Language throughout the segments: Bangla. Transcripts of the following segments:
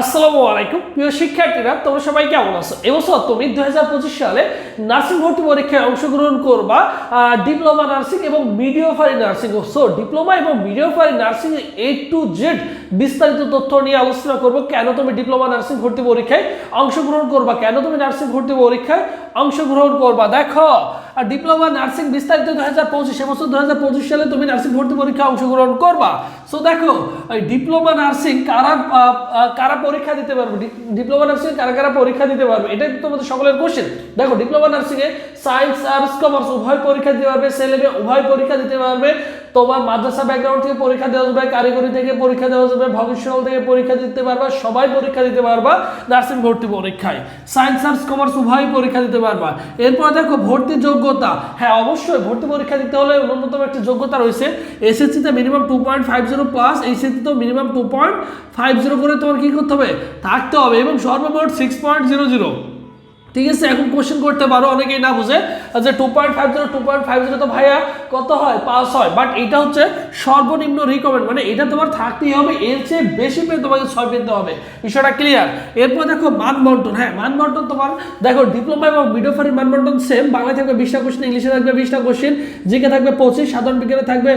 আসসালামু আলাইকুম। প্রিয় শিক্ষার্থীরা, তোমরা সবাই কেমন আছো? এবছর তুমি দুই হাজার পঁচিশ সালে নার্সিং ভর্তি পরীক্ষায় অংশগ্রহণ করবা ডিপ্লোমা নার্সিং এবং মিডিওফারি নার্সিং। সো ডিপ্লোমা এবং midwifery nursing A to Z বিস্তারিত তথ্য নিয়ে আলোচনা করব। কেন তুমি ডিপ্লোমা নার্সিং ভর্তি পরীক্ষায় অংশগ্রহণ করবা? কেন তুমি নার্সিং ভর্তি পরীক্ষায় অংশগ্রহণ করবা? দেখো আর ডিপ্লোমা নার্সিং বিস্তারিত দু হাজার পঁচিশ, এবছর দু সালে তুমি নার্সিং ভর্তি পরীক্ষায় অংশগ্রহণ করবা। সো দেখো ডিপ্লোমা নার্সিং কারা কারা পরীক্ষা দিতে পারবে? ডিপ্লোমা নার্সিং কারা কারা পরীক্ষা দিতে পারবে? এটাই তোমাদের সকলের কোশ্চেন দেখো ডিপ্লোমা নার্সিং এ সায়েন্স আর্টস কমার্স উভয় পরীক্ষা দিতে পারবে, ছেলে মেয়ে উভয় পরীক্ষা দিতে পারবে। তোমার মাদ্রাসা ব্যাকগ্রাউন্ড থেকে পরীক্ষা দেওয়া যাবে, কারিগরি থেকে পরীক্ষা দেওয়া যাবে, ভবিষ্যৎ থেকে পরীক্ষা দিতে পারবা, সবাই পরীক্ষা দিতে পারবা নার্সিং ভর্তি পরীক্ষায়। সায়েন্স আর্টস কমার্স উভয় পরীক্ষা দিতে পারবা। এরপর দেখো, ভর্তি যোগ্যতা। হ্যাঁ অবশ্যই ভর্তি পরীক্ষা দিতে হলে ন্যূনতম একটা যোগ্যতা রয়েছে। এসএসসিতে minimum two point five zero plus এই সেতু তো minimum two point five zero করে তোমার কী করতে হবে? থাকতে হবে এবং সর্বমোট সিক্স পয়েন্ট জিরো জিরো ঠিক আছে, এখন কোশ্চেন করতে পারো, অনেকেই না বুঝে। যে two point five zero two point five zero তো ভাইয়া কত হয়? পাস হয়। বাট এটা হচ্ছে সর্বনিম্ন রিকমেন্ড মানে এটা তোমার থাকতেই হবে, এর চেয়ে বেশি পেয়ে তোমাকে ছয় পেতে হবে। বিষয়টা ক্লিয়ার এরপর দেখো মান বন্টন হ্যাঁ মান বন্টন তোমার, দেখো ডিপ্লোমা এবং মিডোফারি মান বন্টন সেম বাংলায় থাকবে বিশটা কোশ্চেন ইংলিশে থাকবে বিশটা কোশ্চেন জিকে থাকবে পঁচিশ, সাধারণ বিজ্ঞানে থাকবে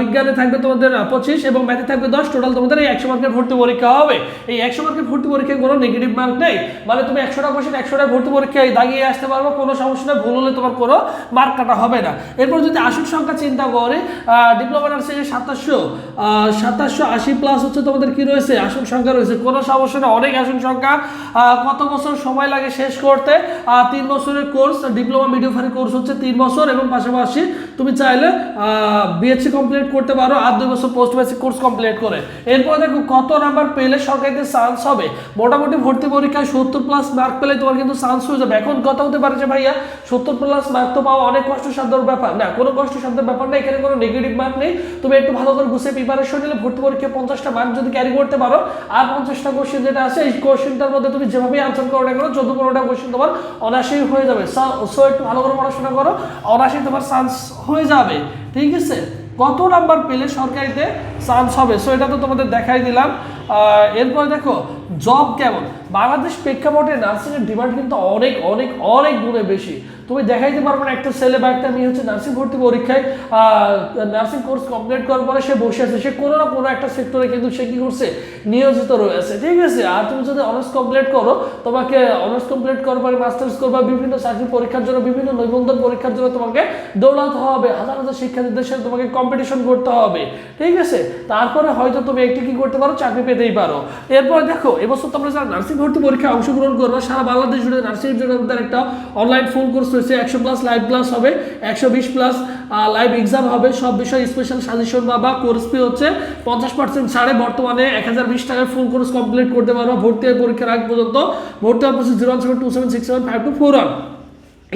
বিজ্ঞানে থাকবে তোমাদের পঁচিশ, এবং ম্যাথে থাকবে দশ টোটাল তোমাদের এই একশো মার্কের ভর্তি পরীক্ষা হবে। এই একশো মার্কের ভর্তি পরীক্ষায় কোনো নেগেটিভ মার্ক নেই। মানে তুমি একশোটা কোশ্চেন একশোটা ভর্তি পরীক্ষায় দাগিয়ে আসতে পারব, কোনো সমস্যা নেই, ভুল হলে তোমার কোনো মার্ক কাটা হবে না। এরপর যদি আসন সংখ্যা চিন্তা করে ডিপ্লোমা নার্সিং সাতাশশো সাতাশশো আশি প্লাস হচ্ছে তোমাদের কি রয়েছে? আসন সংখ্যা রয়েছে। কোনো সমস্যা নেই, অনেক আসন সংখ্যা। কত বছর সময় লাগে শেষ করতে? তিন বছরের কোর্স ডিপ্লোমা মিডিওফারি কোর্স হচ্ছে তিন বছর এবং পাশাপাশি তুমি চাইলে বিএসসি কমপ্লিট করতে পারো, আর দুই বছর পোস্ট বেসিক কোর্স কমপ্লিট করে। এরপর দেখো কত নাম্বার পেলে সরকারিতে চান্স হবে। মোটামুটি ভর্তি পরীক্ষায় সত্তর প্লাস মার্ক পেলে তোমার কিন্তু চান্স হয়ে যাবে। এখন কথা হতে পারে যে ভাইয়া, সত্তর প্লাস মার্ক তো পাওয়া অনেক কষ্টসাধ্যর ব্যাপার। না, কোনো কষ্টসাধ্যের ব্যাপার না, এখানে কোনো নেগেটিভ মার্ক নেই। তুমি একটু ভালো করে গুছিয়ে প্রিপারেশন নিলে ভর্তি পরীক্ষায় পঞ্চাশটা মার্ক যদি ক্যারি করতে পারো, আর পঞ্চাশটা কোশ্চেন যেটা আছে, এই কোশ্চেনটার মধ্যে তুমি যেভাবে আনসার করো না কেন, চোদ্দ পনেরোটা কোশ্চেন তোমার অনায়াসেই হয়ে যাবে। সো একটু ভালো করে পড়াশোনা করো। অনায়াসেই তোমার চান্স হয়ে যাবে। ঠিক আছে? কত নাম্বার পেলে সরকারিতে? চান্স হবে। সো এটা তো তোমাদের দেখাই দিলাম। এরপরে দেখো জব কেমন? বাংলাদেশ প্রেক্ষাপটে নার্সিংয়ের ডিমান্ড কিন্তু অনেক অনেক অনেক গুণে বেশি। তুমি দেখাইতে পারবে না, একটা ছেলে বা একটা মেয়ে হচ্ছে নার্সিং ভর্তি পরীক্ষায় নার্সিং কোর্স কমপ্লিট করার পরে সে বসে আছে। সে কোনো না কোনো একটা সেক্টরে কিন্তু সে কি করছে, নিয়োজিত রয়েছে ঠিক আছে? আর তুমি যদি অনার্স কমপ্লিট করো, তোমাকে অনার্স কমপ্লিট করার পরে মাস্টার্স করবা, বিভিন্ন চাকরি পরীক্ষার জন্য, বিভিন্ন নিবন্ধন পরীক্ষার জন্য তোমাকে দৌড়াতে হবে হাজার হাজার শিক্ষার্থীদের সাথে তোমাকে কম্পিটিশন করতে হবে। ঠিক আছে? তারপরে হয়তো তুমি একটি কি করতে পারো? চাকরি পেতেই পারো। এরপর দেখো, এবছর তোমরা যারা নার্সিং ভর্তি পরীক্ষায় অংশগ্রহণ করবে, সারা বাংলাদেশ জুড়ে নার্সিং জন্য আমাদের একটা অনলাইন ফুল কোর্স রয়েছে, একশো প্লাস লাইভ ক্লাস হবে, একশো বিশ প্লাস লাইভ এক্সাম হবে। সব বিষয়ে স্পেশাল সাজেশন বা কোর্স ফি হচ্ছে পঞ্চাশ পার্সেন্ট ছাড়ে। বর্তমানে এক হাজার বিশ টাকায় ফুল কোর্স কমপ্লিট করতে পারব। ভর্তি পরীক্ষার আগ পর্যন্ত। ভর্তি হওয়ার পর zero one seven two seven six seven five two four one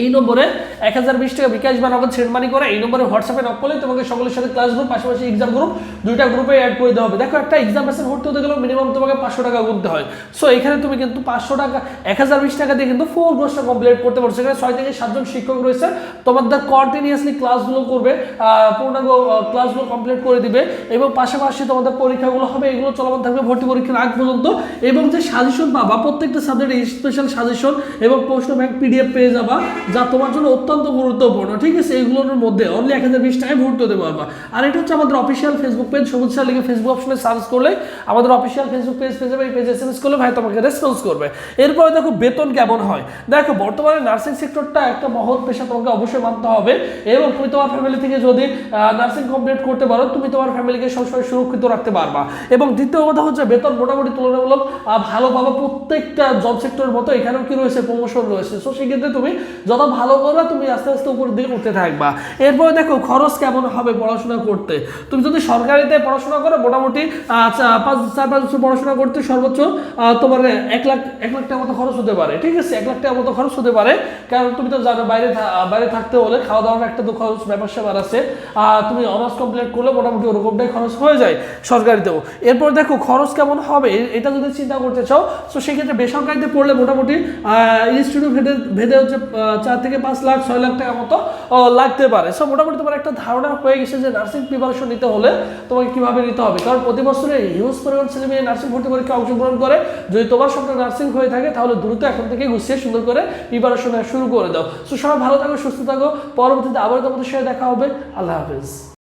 এই নম্বরে এক হাজার বিশ টাকা বিকাশ বা নগদ সেন্ডমানি করে এই নম্বরে হোয়াটসঅ্যাপে নক করলে তোমাকে সকলের সাথে ক্লাস গ্রুপ পাশাপাশি এক্সাম গ্রুপ দুইটা গ্রুপে অ্যাড করে দেওয়া হবে। দেখো, একটা এক্সাম পেসের ভর্তি হতে গেলেও মিনিমাম তোমাকে পাঁচশো টাকা গুনতে হয়। সো এখানে তুমি কিন্তু পাঁচশো টাকা, এক হাজার বিশ টাকা দিয়ে কিন্তু ফোর কোর্সটা কমপ্লিট করতে পারছ এখানে ছয় থেকে সাতজন শিক্ষক রয়েছে। তোমাদের কন্টিনিউয়াসলি ক্লাসগুলো করবে পূর্ণাঙ্গ ক্লাসগুলো কমপ্লিট করে দিবে এবং পাশাপাশি তোমাদের পরীক্ষাগুলো হবে, এগুলো চলমান থাকবে ভর্তি পরীক্ষার আগ পর্যন্ত। এবং যে সাজেশন পাবা, প্রত্যেকটা সাবজেক্টে স্পেশাল সাজেশন এবং প্রশ্ন ব্যাংক পিডিএফ পেয়ে যাবা। যা তোমার জন্য অত্যন্ত গুরুত্বপূর্ণ। ঠিক আছে? এগুলোর মধ্যে অনলি এক হাজার বিশ টাকায় ভর্তি হতে পারবা আর এটা হচ্ছে আমাদের official Facebook page Sabuj sir লিখে ফেসবুক অপশনে সার্চ করলে আমাদের অফিসিয়াল ফেসবুক পেজ যাবে এই পেজ এস এম এস করলে ভাই তোমাকে রেসপন্স করবে। এরপরে দেখো বেতন কেমন হয়? দেখো, বর্তমানে নার্সিং সেক্টরটা একটা মহৎ পেশা, তোমাকে অবশ্যই মানতে হবে। এবং তুমি তোমার ফ্যামিলি থেকে যদি নার্সিং কমপ্লিট করতে পারো, তুমি তোমার ফ্যামিলিকে সবসময় সুরক্ষিত রাখতে পারবা। এবং দ্বিতীয় কথা হচ্ছে বেতন মোটামুটি তুলনামূলক ভালো পাবা। প্রত্যেকটা জব সেক্টরের মতো এখানেও কি রয়েছে? প্রমোশন রয়েছে। সো সেক্ষেত্রে তুমি যত ভালো করবে, তুমি আস্তে আস্তে উপরের দিকে উঠতে থাকবা। এরপরে দেখো, খরচ কেমন হবে পড়াশোনা করতে? তুমি যদি সরকারিতে পড়াশোনা করো, মোটামুটি পাঁচ, চার, পাঁচ বছর পড়াশোনা করতে সর্বোচ্চ তোমার এক লাখ এক লাখ টাকার মতো খরচ হতে পারে, ঠিক আছে? এক লাখ টাকার মতো খরচ হতে পারে। কারণ তুমি তো জানো, বাইরে বাইরে থাকতে হলে খাওয়া দাওয়ার একটা তো খরচ, ব্যাপার স্যাপার আছে। তুমি অনার্স কমপ্লিট করলে মোটামুটি ওরকমটাই খরচ হয়ে যায় সরকারিতেও। এরপর দেখো, খরচ কেমন হবে? এটা যদি চিন্তা করতে চাও, তো সেক্ষেত্রে বেসরকারিতে পড়লে মোটামুটি ইনস্টিটিউট ভেদে ভেদে হচ্ছে চার থেকে পাঁচ লাখ, ছয় লাখ টাকা মতো লাগতে পারে। সো মোটামুটি তোমার একটা ধারণা হয়ে গেছে যে নার্সিং প্রিপারেশন নিতে হলে তোমাকে কীভাবে নিতে হবে। কারণ প্রতি বছরে হিউজ পরিমাণ ছেলে মেয়ে নার্সিং ভর্তি পরীক্ষা অংশগ্রহণ করে। যদি তোমার স্বপ্ন নার্সিং হয়ে থাকে, তাহলে দ্রুত এখন থেকে গুছিয়ে সুন্দর করে প্রিপারেশন শুরু করে দাও। সো সবাই ভালো থাকো, সুস্থ থাকো। পরবর্তীতে আবার তোমাদের সাথে দেখা হবে। আল্লাহ হাফেজ।